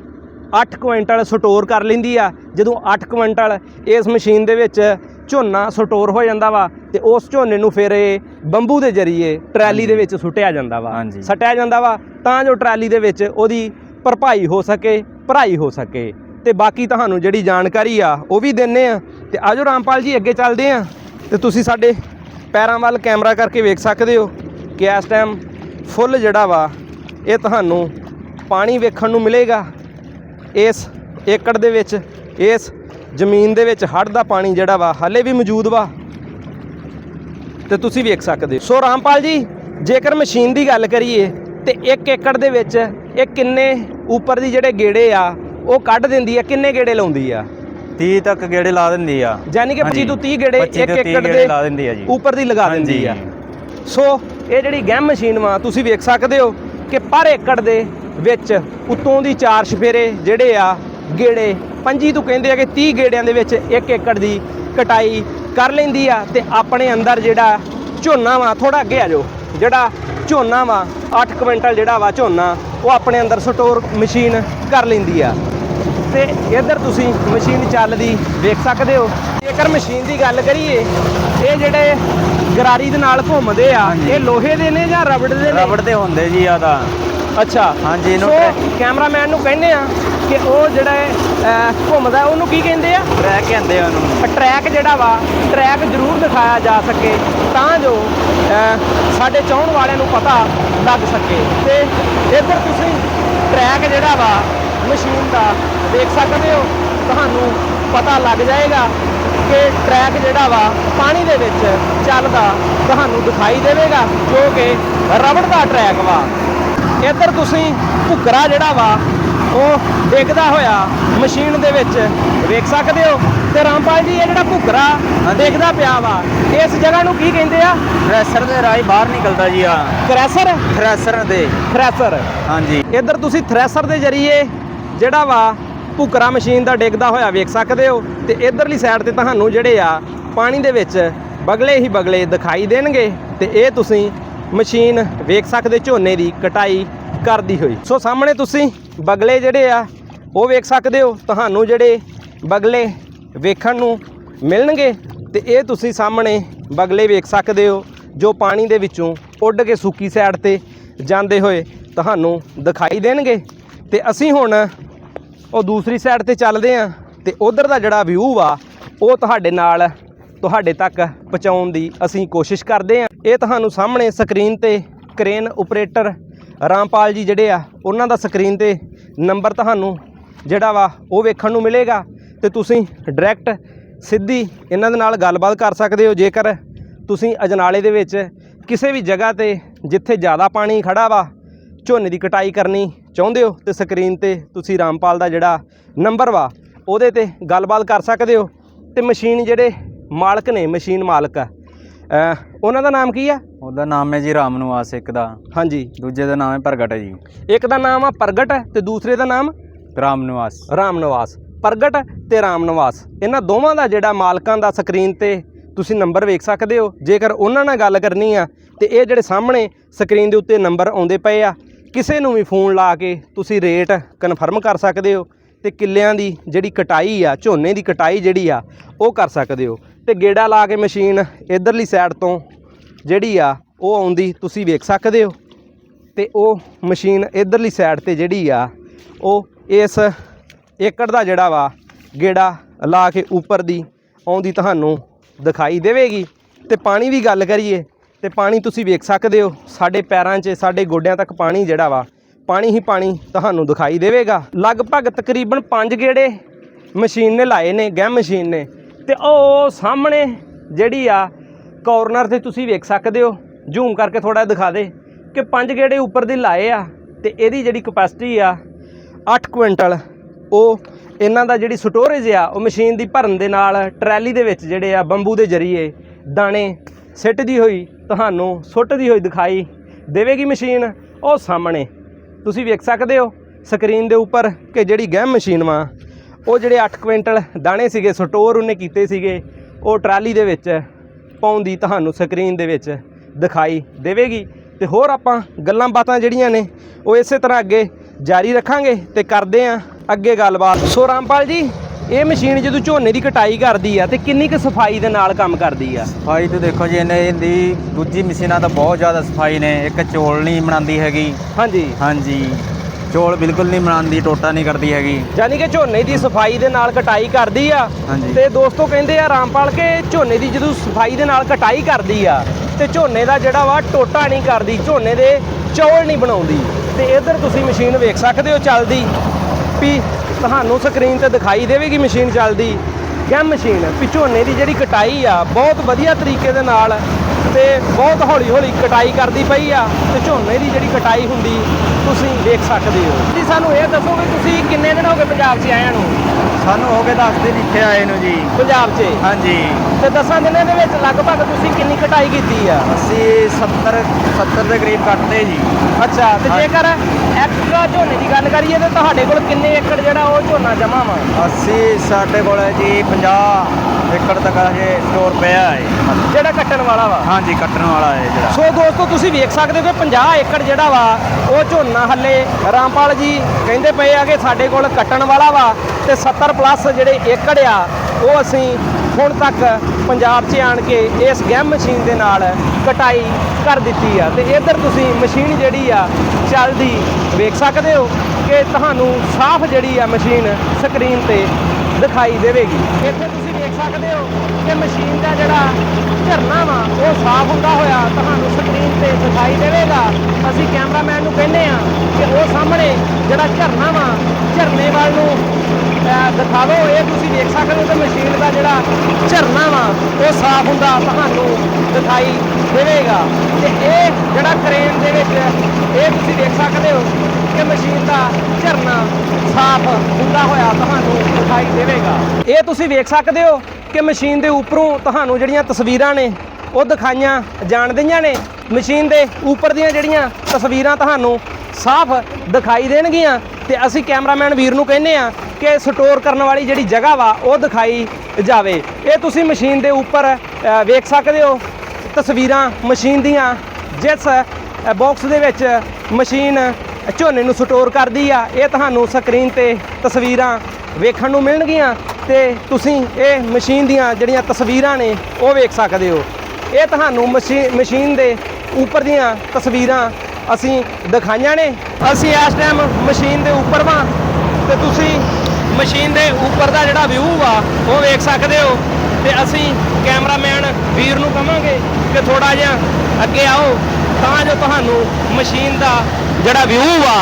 8 ਕੁਇੰਟਲ ਸਟੋਰ ਕਰ ਲੈਂਦੀ ਆ। ਜਦੋਂ 8 ਕੁਇੰਟਲ ਇਸ ਮਸ਼ੀਨ ਦੇ ਵਿੱਚ ਝੋਨਾ ਸਟੋਰ ਹੋ ਜਾਂਦਾ ਵਾ ਤੇ ਉਸ ਝੋਨੇ ਨੂੰ ਫਿਰ ਇਹ ਬੰਬੂ ਦੇ ਜ਼ਰੀਏ ਟਰਾਲੀ ਦੇ ਵਿੱਚ ਸੁੱਟਿਆ ਜਾਂਦਾ ਵਾ। ਹਾਂਜੀ। ਸੱਟਿਆ ਜਾਂਦਾ ਵਾ ਤਾਂ ਜੋ ਟਰਾਲੀ ਦੇ ਵਿੱਚ ਉਹਦੀ ਭਰਪਾਈ ਹੋ ਸਕੇ ਭਰਾਈ ਹੋ ਸਕੇ। ਤੇ ਬਾਕੀ ਤੁਹਾਨੂੰ ਜਿਹੜੀ ਜਾਣਕਾਰੀ ਆ ਉਹ ਵੀ ਦਿੰਨੇ ਆ। ਤੇ ਆਜੋ ਰਾਮਪਾਲ ਜੀ ਅੱਗੇ ਚੱਲਦੇ ਆ। ਤੇ ਤੁਸੀਂ ਸਾਡੇ ਪੈਰਾਂ ਵੱਲ ਕੈਮਰਾ ਕਰਕੇ ਵੇਖ ਸਕਦੇ ਹੋ ਕਿ ਇਸ ਟਾਈਮ ਫੁੱਲ ਜਿਹੜਾ ਵਾ ਇਹ ਤੁਹਾਨੂੰ ਪਾਣੀ ਵੇਖਣ ਨੂੰ ਮਿਲੇਗਾ। ਇਸ ਏਕੜ ਦੇ ਵਿੱਚ ਇਸ ਜ਼ਮੀਨ ਦੇ ਵਿੱਚ ਹੜ੍ਹ ਦਾ ਪਾਣੀ ਜਿਹੜਾ ਵਾ ਹਾਲੇ ਵੀ ਮੌਜੂਦ ਵਾ। ਤੇ ਤੁਸੀਂ ਵੇਖ ਸਕਦੇ ਹੋ। ਸੋ ਰਾਮਪਾਲ ਜੀ ਜੇਕਰ ਮਸ਼ੀਨ ਦੀ ਗੱਲ ਕਰੀਏ ਤੇ 1 ਏਕੜ ਦੇ ਵਿੱਚ ਇਹ ਕਿੰਨੇ ਉੱਪਰ ਦੀ ਜਿਹੜੇ ਗੇੜੇ ਆ ਉਹ ਕੱਢ ਦਿੰਦੀ ਆ ਕਿੰਨੇ ਗੇੜੇ ਲਾਉਂਦੀ ਆ? 30 ਤੱਕ ਗੇੜੇ ਲਾ ਦਿੰਦੀ ਆ। ਯਾਨੀ ਕਿ 25 ਹਾਂਜੀ। ਤੋਂ 30 ਗੇੜੇ 25 1 ਤੋਂ 30 ਏਕੜ ਦੇ ਲਾ ਦਿੰਦੀ ਆ ਜੀ। ਉੱਪਰ ਦੀ ਲਗਾ ਦਿੰਦੀ ਆ। ਸੋ ਇਹ ਜਿਹੜੀ ਗੈਮ ਮਸ਼ੀਨ ਵਾ ਤੁਸੀਂ ਵੇਖ ਸਕਦੇ ਹੋ ਕਿ ਪਰ ਏਕੜ ਦੇ ਵਿੱਚ ਉਤੋਂ ਦੀ ਚਾਰ ਸ਼ਫੇਰੇ ਜਿਹੜੇ ਆ ਗੇੜੇ। 25 ਤੋਂ ਕਹਿੰਦੇ ਆ ਕਿ 30 ਗੇੜਿਆਂ ਦੇ ਵਿੱਚ 1 ਏਕੜ ਦੀ ਕਟਾਈ ਕਰ ਲੈਂਦੀ ਆ ਤੇ ਆਪਣੇ ਅੰਦਰ ਜਿਹੜਾ ਝੋਨਾ ਵਾ ਥੋੜਾ ਅੱਗੇ ਆ ਜਾਓ। ਜਿਹੜਾ ਝੋਨਾ ਵਾ 8 ਕੁਇੰਟਲ ਜਿਹੜਾ ਵਾ ਝੋਨਾ ਉਹ ਆਪਣੇ ਅੰਦਰ ਸਟੋਰ ਮਸ਼ੀਨ ਕਰ ਲੈਂਦੀ ਆ। ਤੇ ਇੱਧਰ ਤੁਸੀਂ ਮਸ਼ੀਨ ਚੱਲਦੀ ਵੇਖ ਸਕਦੇ ਹੋ। ਜੇਕਰ ਮਸ਼ੀਨ ਦੀ ਗੱਲ ਕਰੀਏ ਇਹ ਜਿਹੜੇ ਗਰਾਰੀ ਦੇ ਨਾਲ ਘੁੰਮਦੇ ਆ। ਇਹ ਲੋਹੇ ਦੇ ਨੇ ਜਾਂ ਰਬੜ ਦੇ ਨੇ? ਰਬੜ ਦੇ ਹੁੰਦੇ ਜੀ ਆ ਤਾਂ। ਅੱਛਾ। ਹਾਂਜੀ, ਇਹਨੂੰ ਸੋ ਕੈਮਰਾਮੈਨ ਨੂੰ ਕਹਿੰਦੇ ਆ ਕਿ ਉਹ ਜਿਹੜਾ ਅਹ, ਘੁੰਮਦਾ ਉਹਨੂੰ ਕੀ ਕਹਿੰਦੇ ਆ? ਰਹਿ ਕੇ ਆਂਦੇ ਆ ਉਹਨੂੰ। ਟਰੈਕ ਜਿਹੜਾ ਵਾ ਟਰੈਕ ਜ਼ਰੂਰ ਦਿਖਾਇਆ ਜਾ ਸਕੇ ਤਾਂ ਜੋ ਅਹ, ਸਾਡੇ ਚਾਹਣ ਵਾਲਿਆਂ ਨੂੰ ਪਤਾ ਲੱਗ ਸਕੇ। ਤੇ ਇੱਧਰ ਤੁਸੀਂ ਟਰੈਕ ਜਿਹੜਾ ਵਾ ਮਸ਼ੀਨ ਦਾ ਦੇਖ ਸਕਦੇ ਹੋ ਤੁਹਾਨੂੰ ਪਤਾ ਲੱਗ ਜਾਏਗਾ ਕਿ ਟਰੈਕ ਜਿਹੜਾ ਵਾ ਪਾਣੀ ਦੇ ਵਿੱਚ ਚੱਲਦਾ ਤੁਹਾਨੂੰ ਦਿਖਾਈ ਦੇਵੇਗਾ ਜੋ ਕਿ ਰਬੜ ਦਾ ਟਰੈਕ ਵਾ। ਇੱਧਰ ਤੁਸੀਂ ਭੁੱਕਰਾ ਜਿਹੜਾ ਵਾ ਉਹ ਡਿੱਗਦਾ ਹੋਇਆ ਮਸ਼ੀਨ ਦੇ ਵਿੱਚ। ਵੇਖ ਸਕਦੇ ਹੋ? ਤੇ ਰਾਮਪਾਲ ਜੀ ਇਹ ਜਿਹੜਾ ਭੁੱਕਰਾ ਡਿੱਗਦਾ ਪਿਆ ਵਾ ਇਸ ਜਗ੍ਹਾ ਨੂੰ ਕੀ ਕਹਿੰਦੇ ਆ? ਥ੍ਰੈਸ਼ਰ ਦੇ ਰਾਹੀਂ ਬਾਹਰ ਨਿਕਲਦਾ ਜੀ ਆ। ਕ੍ਰੈਸ਼ਰ ਥ੍ਰੈਸ਼ਰ ਦੇ। ਥ੍ਰੈਸ਼ਰ। ਹਾਂਜੀ। ਇੱਧਰ ਤੁਸੀਂ ਥ੍ਰੈਸ਼ਰ ਦੇ ਜ਼ਰੀਏ ਜਿਹੜਾ ਵਾ ਭੁੱਕਰਾ ਮਸ਼ੀਨ ਦਾ ਡਿੱਗਦਾ ਹੋਇਆ ਵੇਖ ਸਕਦੇ ਹੋ? ਤੇ ਇਧਰਲੀ ਸਾਈਡ ਤੇ ਤੁਹਾਨੂੰ ਜਿਹੜੇ ਆ ਪਾਣੀ ਦੇ ਵਿੱਚ ਬਗਲੇ ਹੀ ਬਗਲੇ ਦਿਖਾਈ ਦੇਣਗੇ। ਤੇ ਇਹ ਤੁਸੀਂ ਮਸ਼ੀਨ ਵੇਖ ਸਕਦੇ ਝੋਨੇ ਦੀ ਕਟਾਈ ਕਰਦੀ ਹੋਈ। ਸੋ ਸਾਹਮਣੇ ਤੁਸੀਂ ਬਗਲੇ ਜਿਹੜੇ ਆ, ਉਹ ਵੇਖ ਸਕਦੇ ਹੋ। ਤੁਹਾਨੂੰ ਜਿਹੜੇ ਬਗਲੇ ਵੇਖਣ ਨੂੰ ਮਿਲਣਗੇ ਤੇ ਇਹ ਤੁਸੀਂ ਸਾਹਮਣੇ ਬਗਲੇ ਵੇਖ ਸਕਦੇ ਹੋ, ਜੋ ਪਾਣੀ ਦੇ ਵਿੱਚੋਂ ਉੱਡ ਕੇ ਸੁੱਕੀ ਸਾਈਡ ਤੇ ਜਾਂਦੇ ਹੋਏ ਤੁਹਾਨੂੰ ਦਿਖਾਈ ਦੇਣਗੇ। ਤੇ ਅਸੀਂ ਹੁਣ ਉਹ ਦੂਸਰੀ ਸਾਈਡ ਤੇ ਚੱਲਦੇ ਆਂ ਤੇ ਉਧਰ ਦਾ ਜਿਹੜਾ ਵਿਊ ਵਾ, ਉਹ ਤੁਹਾਡੇ ਨਾਲ ਤੁਹਾਡੇ ਤੱਕ ਪਹੁੰਚਾਉਣ ਦੀ ਅਸੀਂ ਕੋਸ਼ਿਸ਼ ਕਰਦੇ ਹਾਂ। ਇਹ ਤੁਹਾਨੂੰ ਸਾਹਮਣੇ ਸਕਰੀਨ ਤੇ ਕ੍ਰੇਨ ਆਪਰੇਟਰ ਰਾਮਪਾਲ ਜੀ ਜਿਹੜੇ ਆ, ਉਹਨਾਂ ਦਾ ਸਕਰੀਨ ਤੇ ਨੰਬਰ ਤੁਹਾਨੂੰ ਜਿਹੜਾ ਵਾ ਉਹ ਵੇਖਣ ਨੂੰ ਮਿਲੇਗਾ ਤੇ ਤੁਸੀਂ ਡਾਇਰੈਕਟ ਸਿੱਧੀ ਇਹਨਾਂ ਦੇ ਨਾਲ ਗੱਲਬਾਤ ਕਰ ਸਕਦੇ ਹੋ। ਜੇਕਰ ਤੁਸੀਂ ਅਜਨਾਲੇ ਦੇ ਵਿੱਚ ਕਿਸੇ ਵੀ ਜਗ੍ਹਾ ਤੇ ਜਿੱਥੇ ਜ਼ਿਆਦਾ ਪਾਣੀ ਖੜਾ ਵਾ, ਝੋਨੇ ਦੀ ਕਟਾਈ ਕਰਨੀ ਚਾਹੁੰਦੇ ਹੋ ਤੇ ਸਕਰੀਨ ਤੇ ਤੁਸੀਂ ਰਾਮਪਾਲ ਦਾ ਜਿਹੜਾ ਨੰਬਰ ਵਾ, ਉਹਦੇ ਤੇ ਗੱਲਬਾਤ ਕਰ ਸਕਦੇ ਹੋ। ਤੇ ਮਸ਼ੀਨ ਜਿਹੜੇ ਮਾਲਕ ਨੇ ਮਸ਼ੀਨ ਮਾਲਕ ਆ। ਅਹ ਉਹਨਾਂ ਦਾ ਨਾਮ ਕੀ ਆ? ਉਹਦਾ ਨਾਮ ਹੈ ਜੀ ਰਾਮ ਨਿਵਾਸ ਇੱਕ ਦਾ। ਹਾਂਜੀ। ਦੂਜੇ ਦਾ ਨਾਮ ਹੈ ਪ੍ਰਗਟ ਹੈ ਜੀ। ਇੱਕ ਦਾ ਨਾਮ ਆ ਪ੍ਰਗਟ ਤੇ ਦੂਸਰੇ ਦਾ ਨਾਮ? ਰਾਮ ਨਿਵਾਸ ਰਾਮ ਨਿਵਾਸ ਪ੍ਰਗਟ ਤੇ ਰਾਮ ਨਿਵਾਸ ਇਹਨਾਂ ਦੋਵਾਂ ਦਾ ਜਿਹੜਾ ਮਾਲਕਾਂ ਦਾ ਸਕਰੀਨ ਤੇ ਤੁਸੀਂ ਨੰਬਰ ਵੇਖ ਸਕਦੇ ਹੋ। ਜੇਕਰ ਉਹਨਾਂ ਨਾਲ ਗੱਲ ਕਰਨੀ ਆ ਤੇ ਇਹ ਜਿਹੜੇ ਸਾਹਮਣੇ ਸਕਰੀਨ ਦੇ ਉੱਤੇ ਨੰਬਰ ਆਉਂਦੇ ਪਏ ਆ ਕਿਸੇ ਨੂੰ ਵੀ ਫੋਨ ਲਾ ਕੇ ਤੁਸੀਂ ਰੇਟ ਕਨਫਰਮ ਕਰ ਸਕਦੇ ਹੋ ਤੇ ਕਿੱਲਿਆਂ ਦੀ ਜਿਹੜੀ ਕਟਾਈ ਆ ਝੋਨੇ ਦੀ ਕਟਾਈ ਜਿਹੜੀ ਆ ਉਹ ਕਰ ਸਕਦੇ ਹੋ। ਤੇ ਗੇੜਾ ਲਾ ਕੇ ਮਸ਼ੀਨ ਇਧਰਲੀ ਸਾਈਡ ਤੋਂ ਜਿਹੜੀ ਆ, ਉਹ ਆਉਂਦੀ, ਤੁਸੀਂ ਵੇਖ ਸਕਦੇ ਹੋ। ਤੇ ਉਹ ਮਸ਼ੀਨ ਇਧਰਲੀ ਸਾਈਡ ਤੇ ਜਿਹੜੀ ਆ, ਉਹ ਇਸ ਏਕੜ ਦਾ ਜਿਹੜਾ ਵਾ, ਗੇੜਾ ਲਾ ਕੇ ਉੱਪਰ ਦੀ ਆਉਂਦੀ ਤੁਹਾਨੂੰ ਦਿਖਾਈ ਦੇਵੇਗੀ। ਤੇ ਪਾਣੀ ਦੀ ਗੱਲ ਕਰੀਏ, ਤੇ ਪਾਣੀ ਤੁਸੀਂ ਵੇਖ ਸਕਦੇ ਹੋ, ਸਾਡੇ ਪੈਰਾਂ 'ਚ, ਸਾਡੇ ਗੋਡਿਆਂ ਤੱਕ ਪਾਣੀ ਜਿਹੜਾ ਵਾ, ਪਾਣੀ ਹੀ ਪਾਣੀ ਤੁਹਾਨੂੰ ਦਿਖਾਈ ਦੇਵੇਗਾ। ਲਗਭਗ ਤਕਰੀਬਨ 5 ਗੇੜੇ ਮਸ਼ੀਨ ਨੇ ਲਾਏ ਨੇ ਗਹਿ ਮਸ਼ੀਨ ਨੇ। ਤੇ ਉਹ ਸਾਹਮਣੇ ਜਿਹੜੀ ਆ ਕਾਰਨਰ ਤੇ ਤੁਸੀਂ ਵੇਖ ਸਕਦੇ ਹੋ ਜ਼ੂਮ ਕਰਕੇ ਥੋੜਾ ਦਿਖਾ ਦੇ ਕਿ ਪੰਜ ਗੇੜੇ ਉੱਪਰ ਦੀ ਲਾਏ ਆ ਤੇ ਇਹਦੀ ਜਿਹੜੀ ਕਪੈਸਿਟੀ ਆ 8 ਕੁਇੰਟਲ। ਉਹ ਇਹਨਾਂ ਦਾ ਜਿਹੜੀ ਸਟੋਰੇਜ ਆ, ਉਹ ਮਸ਼ੀਨ ਦੀ ਭਰਨ ਦੇ ਨਾਲ ਟਰੈਲੀ ਦੇ ਵਿੱਚ ਜਿਹੜੇ ਆ ਬੰਬੂ ਦੇ ਜਰੀਏ ਦਾਣੇ ਸਿੱਟਦੀ ਹੋਈ, ਤੁਹਾਨੂੰ ਸੁੱਟਦੀ ਹੋਈ ਦਿਖਾਈ ਦੇਵੇਗੀ ਮਸ਼ੀਨ ਉਹ ਸਾਹਮਣੇ। ਤੁਸੀਂ ਵੇਖ ਸਕਦੇ ਹੋ ਸਕਰੀਨ ਦੇ ਉੱਪਰ ਕਿ ਜਿਹੜੀ ਗਹਿਮ ਮਸ਼ੀਨ ਵਾ ਉਹ ਜਿਹੜੇ 8 ਕੁਇੰਟਲ ਦਾਣੇ ਸੀਗੇ ਸਟੋਰ ਉਹਨੇ ਕੀਤੇ ਸੀਗੇ ਉਹ ਟਰਾਲੀ ਦੇ ਵਿੱਚ ਪਾਉਣ ਦੀ ਤੁਹਾਨੂੰ ਸਕਰੀਨ ਦੇ ਵਿੱਚ ਦਿਖਾਈ ਦੇਵੇਗੀ। ਤੇ ਹੋਰ ਆਪਾਂ ਗੱਲਾਂ ਬਾਤਾਂ ਜਿਹੜੀਆਂ ਨੇ ਉਹ ਇਸੇ ਤਰ੍ਹਾਂ ਅੱਗੇ ਜਾਰੀ ਰੱਖਾਂਗੇ ਤੇ ਕਰਦੇ ਆਂ ਅੱਗੇ ਗੱਲਬਾਤ। ਸੋ ਰਾਮਪਾਲ ਜੀ ਇਹ ਮਸ਼ੀਨ ਜਦੋਂ ਝੋਨੇ ਦੀ ਕਟਾਈ ਕਰਦੀ ਆ ਤੇ ਕਿੰਨੀ ਕੁ ਸਫ਼ਾਈ ਦੇ ਨਾਲ ਕੰਮ ਕਰਦੀ ਆ? ਸਫ਼ਾਈ ਤੇ ਦੇਖੋ ਜੀ ਇਹਨੇ ਇਹਦੀ ਦੂਜੀ ਮਸ਼ੀਨਾਂ ਤਾਂ ਬਹੁਤ ਜ਼ਿਆਦਾ ਸਫ਼ਾਈ ਨੇ। ਇੱਕ ਚੋਲ ਨਹੀਂ ਬਣਾਉਂਦੀ ਹੈਗੀ। ਹਾਂਜੀ। ਹਾਂਜੀ। ਚੋਲ ਬਿਲਕੁਲ ਨਹੀਂ ਬਣਾਉਂਦੀ ਟੋਟਾ ਨਹੀਂ ਕਰਦੀ ਹੈਗੀ। ਯਾਨੀ ਕਿ ਝੋਨੇ ਦੀ ਸਫ਼ਾਈ ਦੇ ਨਾਲ ਕਟਾਈ ਕਰਦੀ ਆ। ਹਾਂਜੀ। ਤੇ ਦੋਸਤੋ ਕਹਿੰਦੇ ਆ ਰਾਮਪਾਲ ਕੇ ਝੋਨੇ ਦੀ ਜਦੋਂ ਸਫ਼ਾਈ ਦੇ ਨਾਲ ਕਟਾਈ ਕਰਦੀ ਆ ਤੇ ਝੋਨੇ ਦਾ ਜਿਹੜਾ ਵਾ ਟੋਟਾ ਨਹੀਂ ਕਰਦੀ ਝੋਨੇ ਦੇ ਚੌਲ ਨਹੀਂ ਬਣਾਉਂਦੀ। ਤੇ ਇਧਰ ਤੁਸੀਂ ਮਸ਼ੀਨ ਵੇਖ ਸਕਦੇ ਹੋ ਚੱਲਦੀ। ਵੀ ਤੁਹਾਨੂੰ ਸਕਰੀਨ ਤੇ ਦਿਖਾਈ ਦੇਵੇਗੀ ਮਸ਼ੀਨ ਚੱਲਦੀ। ਗੈਮ ਮਸ਼ੀਨ ਵੀ ਝੋਨੇ ਦੀ ਜਿਹੜੀ ਕਟਾਈ ਆ ਬਹੁਤ ਵਧੀਆ ਤਰੀਕੇ ਦੇ ਨਾਲ ਤੇ ਬਹੁਤ ਹੌਲੀ ਹੌਲੀ ਕਟਾਈ ਕਰਦੀ ਪਈ ਆ ਤੇ ਝੋਨੇ ਦੀ ਜਿਹੜੀ ਕਟਾਈ ਹੁੰਦੀ ਤੁਸੀਂ ਵੇਖ ਸਕਦੇ ਹੋ। ਜੀ ਸਾਨੂੰ ਇਹ ਦੱਸੋ ਵੀ ਤੁਸੀਂ ਕਿੰਨੇ ਦਿਨ ਹੋ ਗਏ ਪੰਜਾਬ 'ਚ ਆਇਆਂ ਨੂੰ? ਸਾਨੂੰ ਹੋ ਗਏ 10 ਦਿਨ ਇੱਥੇ ਆਏ ਨੂੰ ਜੀ। ਪੰਜਾਬ 'ਚ? ਹਾਂਜੀ। ਤੇ ਦਸਾਂ ਦਿਨਾਂ ਦੇ ਵਿੱਚ ਲਗਭਗ ਤੁਸੀਂ ਕਿੰਨੀ ਕਟਾਈ ਕੀਤੀ ਆ? ਅਸੀਂ 70 70 ਦੇ ਕਰੀਬ ਕੱਟਦੇ ਜੀ। ਅੱਛਾ ਤੇ। ਜੇਕਰ ਐਕਸਟਰਾ ਝੋਨੇ ਦੀ ਗੱਲ ਕਰੀਏ ਤੇ ਤੁਹਾਡੇ ਕੋਲ ਕਿੰਨੇ ਏਕੜ ਜਿਹੜਾ ਉਹ ਝੋਨਾ ਜਮਾ ਵਾ? ਅਸੀਂ ਸਾਡੇ ਕੋਲ ਹੈ ਜੀ 50 ਏਕੜ ਤੱਕ ਇਹ ਸਟੋਰ ਪਿਆ ਹੈ। ਜਿਹੜਾ ਕੱਟਣ ਵਾਲਾ ਵਾ? ਹਾਂਜੀ ਕੱਟਣ ਵਾਲਾ ਹੈ ਜਿਹੜਾ। ਸੋ ਦੋਸਤੋ ਤੁਸੀਂ ਵੇਖ ਸਕਦੇ ਹੋ ਕਿ 50 ਏਕੜ ਜਿਹੜਾ ਵਾ ਉਹ ਝੋਨਾ ਹੱਲੇ ਰਾਮਪਾਲ ਜੀ ਕਹਿੰਦੇ ਪਏ ਆ ਕਿ ਸਾਡੇ ਕੋਲ ਕੱਟਣ ਵਾਲਾ ਵਾ ਤੇ 70 ਪਲੱਸ ਜਿਹੜੇ ਏਕੜ ਆ ਉਹ ਅਸੀਂ ਹੁਣ ਤੱਕ ਪੰਜਾਬ 'ਚ ਆਣ ਕੇ ਇਸ ਗੈਮ ਮਸ਼ੀਨ ਦੇ ਨਾਲ ਕਟਾਈ ਕਰ ਦਿੱਤੀ ਆ। ਤੇ ਇੱਧਰ ਤੁਸੀਂ ਮਸ਼ੀਨ ਜਿਹੜੀ ਆ, ਚੱਲਦੀ ਵੇਖ ਸਕਦੇ ਹੋ ਕਿ ਤੁਹਾਨੂੰ ਸਾਫ਼ ਜਿਹੜੀ ਆ ਮਸ਼ੀਨ ਸਕਰੀਨ ਤੇ ਦਿਖਾਈ ਦੇਵੇਗੀ। ਇੱਥੇ ਤੁਸੀਂ ਵੇਖ ਸਕਦੇ ਹੋ ਕਿ ਮਸ਼ੀਨ ਦਾ ਜਿਹੜਾ ਝਰਨਾ ਵਾ, ਉਹ ਸਾਫ਼ ਹੁੰਦਾ ਹੋਇਆ ਤੁਹਾਨੂੰ ਸਕਰੀਨ ਤੇ ਦਿਖਾਈ ਦੇਵੇਗਾ। ਅਸੀਂ ਕੈਮਰਾਮੈਨ ਨੂੰ ਕਹਿੰਦੇ ਆ ਕਿ ਉਹ ਸਾਹਮਣੇ ਜਿਹੜਾ ਝਰਨਾ ਵਾ, ਝਰਨੇ ਵੱਲ ਨੂੰ ਦਿਖਾ ਦਿਓ ਇਹ ਤੁਸੀਂ ਦੇਖ ਸਕਦੇ ਹੋ ਕਿ ਮਸ਼ੀਨ ਦਾ ਜਿਹੜਾ ਝਰਨਾ ਵਾ, ਉਹ ਸਾਫ਼ ਹੁੰਦਾ ਤੁਹਾਨੂੰ ਦਿਖਾਈ ਦੇਵੇਗਾ। ਤੇ ਇਹ ਜਿਹੜਾ ਕ੍ਰੇਨ ਦੇ ਵਿੱਚ ਇਹ ਤੁਸੀਂ ਦੇਖ ਸਕਦੇ ਹੋ ਕਿ ਮਸ਼ੀਨ ਦਾ ਝਰਨਾ ਸਾਫ਼ ਹੁੰਦਾ ਹੋਇਆ ਤੁਹਾਨੂੰ ਦਿਖਾਈ ਦੇਵੇਗਾ। ਇਹ ਤੁਸੀਂ ਵੇਖ ਸਕਦੇ ਹੋ ਕਿ ਮਸ਼ੀਨ ਦੇ ਉੱਪਰੋਂ ਤੁਹਾਨੂੰ ਜਿਹੜੀਆਂ ਤਸਵੀਰਾਂ ਨੇ, ਉਹ ਦਿਖਾਈਆਂ ਜਾਣ ਦਈਆਂ ਨੇ। ਮਸ਼ੀਨ ਦੇ ਉੱਪਰ ਦੀਆਂ ਜਿਹੜੀਆਂ ਤਸਵੀਰਾਂ ਤੁਹਾਨੂੰ ਸਾਫ਼ ਦਿਖਾਈ ਦੇਣਗੀਆਂ, ਤੇ ਅਸੀਂ ਕੈਮਰਾਮੈਨ ਵੀਰ ਨੂੰ ਕਹਿੰਦੇ ਆ ਕਿ ਸਟੋਰ ਕਰਨ ਵਾਲੀ ਜਿਹੜੀ ਜਗ੍ਹਾ ਵਾ, ਉਹ ਦਿਖਾਈ ਜਾਵੇ। ਇਹ ਤੁਸੀਂ ਮਸ਼ੀਨ ਦੇ ਉੱਪਰ ਵੇਖ ਸਕਦੇ ਹੋ ਤਸਵੀਰਾਂ ਮਸ਼ੀਨ ਦੀਆਂ, ਜਿਸ ਬਾਕਸ ਦੇ ਵਿੱਚ ਮਸ਼ੀਨ ਝੋਨੇ ਨੂੰ ਸਟੋਰ ਕਰਦੀ ਆ। ਇਹ ਤੁਹਾਨੂੰ ਸਕਰੀਨ ਤੇ ਤਸਵੀਰਾਂ ਵੇਖਣ ਨੂੰ ਮਿਲਣਗੀਆਂ ਤੇ ਤੁਸੀਂ ਇਹ ਮਸ਼ੀਨ ਦੀਆਂ ਜਿਹੜੀਆਂ ਤਸਵੀਰਾਂ ਨੇ, ਉਹ ਵੇਖ ਸਕਦੇ ਹੋ। ਇਹ ਤੁਹਾਨੂੰ ਮਸ਼ੀ- ਮਸ਼ੀਨ ਦੇ ਉੱਪਰ ਦੀਆਂ ਤਸਵੀਰਾਂ ਅਸੀਂ ਦਿਖਾਈਆਂ ਨੇ। ਅਸੀਂ ਇਸ ਟਾਈਮ ਮਸ਼ੀਨ ਦੇ ਉੱਪਰ ਵਾਂ ਤੇ ਤੁਸੀਂ ਮਸ਼ੀਨ ਦੇ ਉੱਪਰ ਦਾ ਜਿਹੜਾ ਵਿਊ ਆ, ਉਹ ਵੇਖ ਸਕਦੇ ਹੋ। ਤੇ ਅਸੀਂ ਕੈਮਰਾਮੈਨ ਵੀਰ ਨੂੰ ਕਹਾਂਗੇ ਕਿ ਥੋੜਾ ਜਿਹਾ ਅੱਗੇ ਆਓ, ਤਾਂ ਜੋ ਤੁਹਾਨੂੰ ਮਸ਼ੀਨ ਦਾ ਜਿਹੜਾ ਵਿਊ ਆ,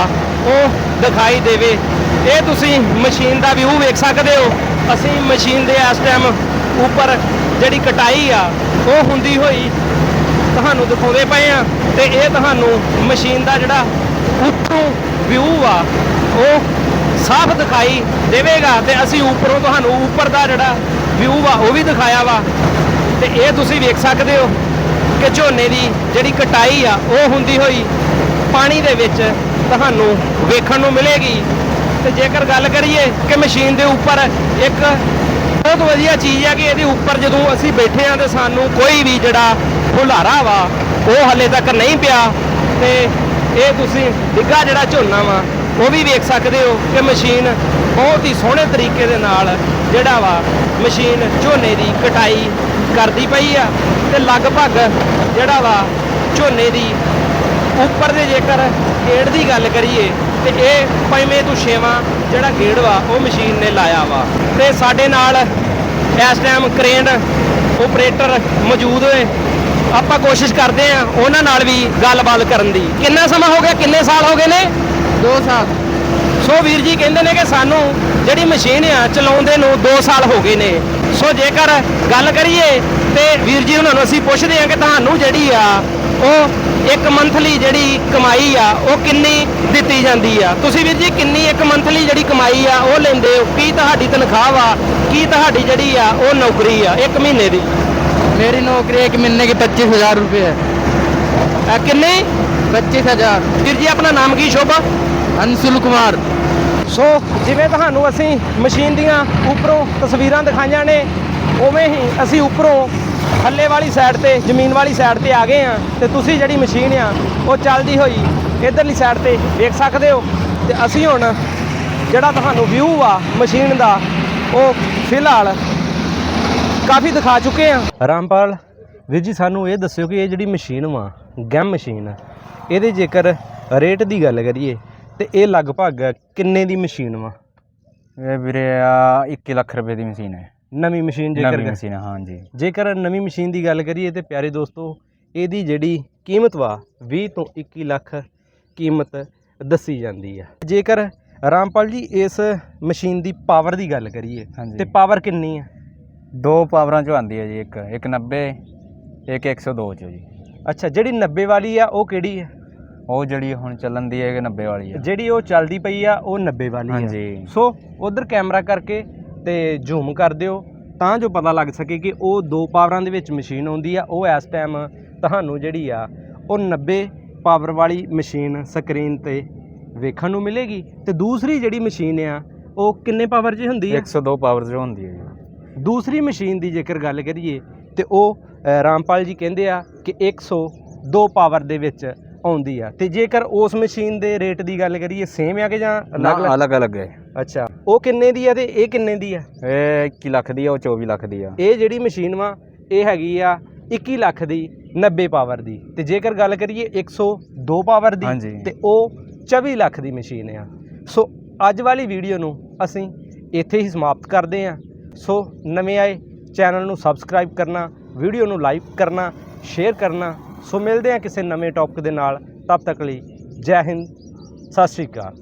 ਉਹ ਦਿਖਾਈ ਦੇਵੇ। ਇਹ ਤੁਸੀਂ ਮਸ਼ੀਨ ਦਾ ਵਿਊ ਵੇਖ ਸਕਦੇ ਹੋ। ਅਸੀਂ ਮਸ਼ੀਨ ਦੇ ਇਸ ਟਾਈਮ ਉੱਪਰ ਜਿਹੜੀ ਕਟਾਈ ਆ, ਉਹ ਹੁੰਦੀ ਹੋਈ ਤੁਹਾਨੂੰ ਦਿਖਾਉਂਦੇ ਪਏ ਆ ਤੇ ਇਹ ਤੁਹਾਨੂੰ ਮਸ਼ੀਨ ਦਾ ਜਿਹੜਾ ਉੱਥੋਂ ਵਿਊ ਆ, ਉਹ ਸਾਫ਼ ਦਿਖਾਈ ਦੇਵੇਗਾ ਤੇ ਅਸੀਂ ਉੱਪਰੋਂ ਤੁਹਾਨੂੰ ਉੱਪਰ ਦਾ ਜਿਹੜਾ ਵਿਊ ਵਾ ਉਹ ਵੀ ਦਿਖਾਇਆ ਵਾ। ਤੇ ਇਹ ਤੁਸੀਂ ਵੇਖ ਸਕਦੇ ਹੋ ਕਿ ਝੋਨੇ ਦੀ ਜਿਹੜੀ ਕਟਾਈ ਆ, ਉਹ ਹੁੰਦੀ ਹੋਈ ਪਾਣੀ ਦੇ ਵਿੱਚ ਤੁਹਾਨੂੰ ਵੇਖਣ ਨੂੰ ਮਿਲੇਗੀ। ਤੇ ਜੇਕਰ ਗੱਲ ਕਰੀਏ ਕਿ ਮਸ਼ੀਨ ਦੇ ਉੱਪਰ ਇੱਕ ਬਹੁਤ ਵਧੀਆ ਚੀਜ਼ ਹੈ ਕਿ ਇਹਦੇ ਉੱਪਰ ਜਦੋਂ ਅਸੀਂ ਬੈਠੇ ਆ ਤੇ ਸਾਨੂੰ ਕੋਈ ਵੀ ਜਿਹੜਾ ਹੁਲਾਰਾ ਵਾ, ਉਹ ਹਲੇ ਤੱਕ ਨਹੀਂ ਪਿਆ। ਤੇ ਇਹ ਤੁਸੀਂ ਡਿੱਗਾ ਜਿਹੜਾ ਝੋਨਾ ਵਾ ਉਹ ਵੀ ਵੇਖ ਸਕਦੇ ਹੋ ਕਿ ਮਸ਼ੀਨ ਬਹੁਤ ਹੀ ਸੋਹਣੇ ਤਰੀਕੇ ਦੇ ਨਾਲ ਜਿਹੜਾ ਵਾ ਮਸ਼ੀਨ ਝੋਨੇ ਦੀ ਕਟਾਈ ਕਰਦੀ ਪਈ ਆ ਤੇ ਲਗਭਗ ਜਿਹੜਾ ਵਾ ਝੋਨੇ ਦੀ ਉੱਪਰ ਦੇ ਜੇਕਰ ਗੇੜ ਦੀ ਗੱਲ ਕਰੀਏ ਤੇ ਇਹ ਪੰਜਵੇਂ ਤੋਂ ਛੇਵਾਂ ਜਿਹੜਾ ਗੇੜ ਵਾ ਉਹ ਮਸ਼ੀਨ ਨੇ ਲਾਇਆ ਵਾ। ਤੇ ਸਾਡੇ ਨਾਲ ਇਸ ਟਾਈਮ ਕ੍ਰੇਨ ਆਪਰੇਟਰ ਮੌਜੂਦ ਹੋਏ ਆਪਾਂ ਕੋਸ਼ਿਸ਼ ਕਰਦੇ ਆ ਉਹਨਾਂ ਨਾਲ ਵੀ ਗੱਲਬਾਤ ਕਰਨ ਦੀ। ਕਿੰਨਾ ਸਮਾਂ ਹੋ ਗਿਆ? ਕਿੰਨੇ ਸਾਲ ਹੋ ਗਏ ਨੇ? ਦੋ ਸਾਲ। ਸੋ ਵੀਰ ਜੀ ਕਹਿੰਦੇ ਨੇ ਕਿ ਸਾਨੂੰ ਜਿਹੜੀ ਮਸ਼ੀਨ ਆ ਚਲਾਉਂਦੇ ਨੂੰ ਦੋ ਸਾਲ ਹੋ ਗਏ ਨੇ। ਸੋ ਜੇਕਰ ਗੱਲ ਕਰੀਏ ਤੇ ਵੀਰ ਜੀ ਉਹਨਾਂ ਨੂੰ ਅਸੀਂ ਪੁੱਛਦੇ ਹਾਂ ਕਿ ਤੁਹਾਨੂੰ ਜਿਹੜੀ ਆ ਉਹ ਇੱਕ ਮੰਥਲੀ ਜਿਹੜੀ ਕਮਾਈ ਆ ਉਹ ਕਿੰਨੀ ਦਿੱਤੀ ਜਾਂਦੀ ਆ? ਤੁਸੀਂ ਵੀਰ ਜੀ ਕਿੰਨੀ ਇੱਕ ਮੰਥਲੀ ਜਿਹੜੀ ਕਮਾਈ ਆ ਉਹ ਲੈਂਦੇ ਹੋ? ਕੀ ਤੁਹਾਡੀ ਤਨਖਾਹ ਆ? ਕੀ ਤੁਹਾਡੀ ਜਿਹੜੀ ਆ ਉਹ ਨੌਕਰੀ ਆ ਇੱਕ ਮਹੀਨੇ ਦੀ? ਮੇਰੀ ਨੌਕਰੀ ਇੱਕ ਮਹੀਨੇ ਦੀ 25000 ਰੁਪਏ ਹੈ। ਕਿੰਨੇ? 25000 ਵੀਰ ਜੀ ਆਪਣਾ ਨਾਮ ਕੀ ਸ਼ੋਭਾ? ਹੰਸੁਲ ਕੁਮਾਰ। ਸੋ ਜਿਵੇਂ ਤੁਹਾਨੂੰ ਅਸੀਂ ਮਸ਼ੀਨ ਦੀਆਂ ਉੱਪਰੋਂ ਤਸਵੀਰਾਂ ਦਿਖਾਈਆਂ ਨੇ, ਉਵੇਂ ਹੀ ਅਸੀਂ ਉੱਪਰੋਂ ਥੱਲੇ ਵਾਲੀ ਸਾਈਡ ਤੇ, ਜ਼ਮੀਨ ਵਾਲੀ ਸਾਈਡ ਤੇ ਆ ਗਏ ਆ ਤੇ ਤੁਸੀਂ ਜਿਹੜੀ ਮਸ਼ੀਨ ਆ, ਉਹ ਚੱਲਦੀ ਹੋਈ ਇਧਰਲੀ ਸਾਈਡ ਤੇ ਵੇਖ ਸਕਦੇ ਹੋ। ਤੇ ਅਸੀਂ ਹੁਣ ਜਿਹੜਾ ਤੁਹਾਨੂੰ ਵਿਊ ਆ ਮਸ਼ੀਨ ਦਾ, ਉਹ ਫਿਲਹਾਲ ਕਾਫੀ ਦਿਖਾ ਚੁੱਕੇ ਆ ਰਾਮਪਾਲ, ਵੀਰ ਜੀ ਸਾਨੂੰ ਇਹ ਦੱਸਿਓ ਕਿ ਇਹ ਜਿਹੜੀ ਮਸ਼ੀਨ ਵਾ ਗੈਮ ਮਸ਼ੀਨ ਆ, ਇਹਦੇ ਜੇਕਰ ਰੇਟ ਦੀ ਗੱਲ ਕਰੀਏ ਤੇ ਇਹ ਲਗਭਗ ਕਿੰਨੇ ਦੀ ਮਸ਼ੀਨ ਵਾ? ਇਹ ਵੀਰੇ ਆ 21 ਲੱਖ ਰੁਪਏ ਦੀ ਮਸ਼ੀਨ ਹੈ। ਨਵੀਂ ਮਸ਼ੀਨ ਜੇਕਰ ਨਵੀਂ ਮਸ਼ੀਨ ਹੈ ਹਾਂਜੀ। ਜੇਕਰ ਨਵੀਂ ਮਸ਼ੀਨ ਦੀ ਗੱਲ ਕਰੀਏ ਤੇ ਪਿਆਰੇ ਦੋਸਤੋ ਇਹਦੀ ਜਿਹੜੀ ਕੀਮਤ ਵਾ 20 ਤੋਂ 21 ਲੱਖ ਕੀਮਤ ਦੱਸੀ ਜਾਂਦੀ ਆ। ਜੇਕਰ ਰਾਮਪਾਲ ਜੀ ਇਸ ਮਸ਼ੀਨ ਦੀ ਪਾਵਰ ਦੀ ਗੱਲ ਕਰੀਏ ਹਾਂਜੀ। ਤੇ ਪਾਵਰ ਕਿੰਨੀ ਆ? ਦੋ ਪਾਵਰਾਂ ਚੋਂ ਆਉਂਦੀ ਹੈ ਜੀ ਇੱਕ ਇੱਕ 90 ਇੱਕ 102 ਚੋਂ ਜੀ। ਅੱਛਾ ਜਿਹੜੀ 90 ਵਾਲੀ ਆ ਉਹ ਕਿਹੜੀ ਆ? ਉਹ ਜਿਹੜੀ ਹੁਣ ਚੱਲਣ ਦੀ ਹੈ ਇਹ 90 ਵਾਲੀ ਹੈ ਜਿਹੜੀ ਉਹ ਚੱਲਦੀ ਪਈ ਆ ਉਹ 90 ਵਾਲੀ ਆ। ਹਾਂਜੀ। ਸੋ ਉਧਰ ਕੈਮਰਾ ਕਰਕੇ ਤੇ ਜ਼ੂਮ ਕਰ ਦਿਓ ਤਾਂ ਜੋ ਪਤਾ ਲੱਗ ਸਕੇ ਕਿ ਉਹ ਦੋ ਪਾਵਰਾਂ ਦੇ ਵਿੱਚ ਮਸ਼ੀਨ ਆਉਂਦੀ ਆ। ਉਹ ਇਸ ਟਾਈਮ ਤੁਹਾਨੂੰ ਜਿਹੜੀ ਆ ਉਹ 90 ਪਾਵਰ ਵਾਲੀ ਮਸ਼ੀਨ ਸਕਰੀਨ ਤੇ ਵੇਖਣ ਨੂੰ ਮਿਲੇਗੀ। ਤੇ ਦੂਸਰੀ ਜਿਹੜੀ ਮਸ਼ੀਨ ਆ ਉਹ ਕਿੰਨੇ ਪਾਵਰ 'ਚ ਹੁੰਦੀ ਆ? 102 ਪਾਵਰ ਜੋ ਹੁੰਦੀ ਹੈ ਜੀ। ਦੂਸਰੀ ਮਸ਼ੀਨ ਦੀ ਜੇਕਰ ਗੱਲ ਕਰੀਏ ਤੇ ਉਹ ਅ, ਰਾਮਪਾਲ ਜੀ ਕਹਿੰਦੇ ਆ ਕਿ 102 ਪਾਵਰ ਦੇ ਵਿੱਚ ਆਉਂਦੀ ਆ। ਤੇ ਜੇਕਰ ਉਸ ਮਸ਼ੀਨ ਦੇ ਰੇਟ ਦੀ ਗੱਲ ਕਰੀਏ ਸੇਮ ਆ ਕਿ ਜਾਂ ਅਲੱਗ-ਅਲੱਗ? ਅਲੱਗ ਅਲੱਗ ਹੈ। ਅੱਛਾ। ਉਹ ਕਿੰਨੇ ਦੀ ਆ ਤੇ ਇਹ ਕਿੰਨੇ ਦੀ ਆ? ਇਹ 21 ਲੱਖ ਦੀ ਹੈ ਉਹ 24 ਲੱਖ ਦੀ ਆ। ਇਹ ਜਿਹੜੀ ਮਸ਼ੀਨ ਵਾ ਇਹ ਹੈਗੀ ਆ 21 ਲੱਖ ਦੀ 90 ਪਾਵਰ ਦੀ। ਤੇ ਜੇਕਰ ਗੱਲ ਕਰੀਏ 102 ਪਾਵਰ ਦੀ ਹਾਂਜੀ। ਤੇ ਉਹ 24 ਲੱਖ ਦੀ ਮਸ਼ੀਨ ਆ। ਸੋ ਅੱਜ ਵਾਲੀ ਵੀਡੀਓ ਨੂੰ ਅਸੀਂ ਇੱਥੇ ਹੀ ਸਮਾਪਤ ਕਰਦੇ ਹਾਂ ਸੋ ਨਵੇਂ ਆਏ ਚੈਨਲ ਨੂੰ ਸਬਸਕ੍ਰਾਈਬ ਕਰਨਾ ਵੀਡੀਓ ਨੂੰ ਲਾਈਕ ਕਰਨਾ ਸ਼ੇਅਰ ਕਰਨਾ ਸੋ ਮਿਲਦੇ ਹਾਂ ਕਿਸੇ ਨਵੇਂ ਟੌਪਿਕ ਦੇ ਨਾਲ। ਤਦ ਤੱਕ ਲਈ ਜੈ ਹਿੰਦ, ਸਤਿ ਸ਼੍ਰੀ ਅਕਾਲ।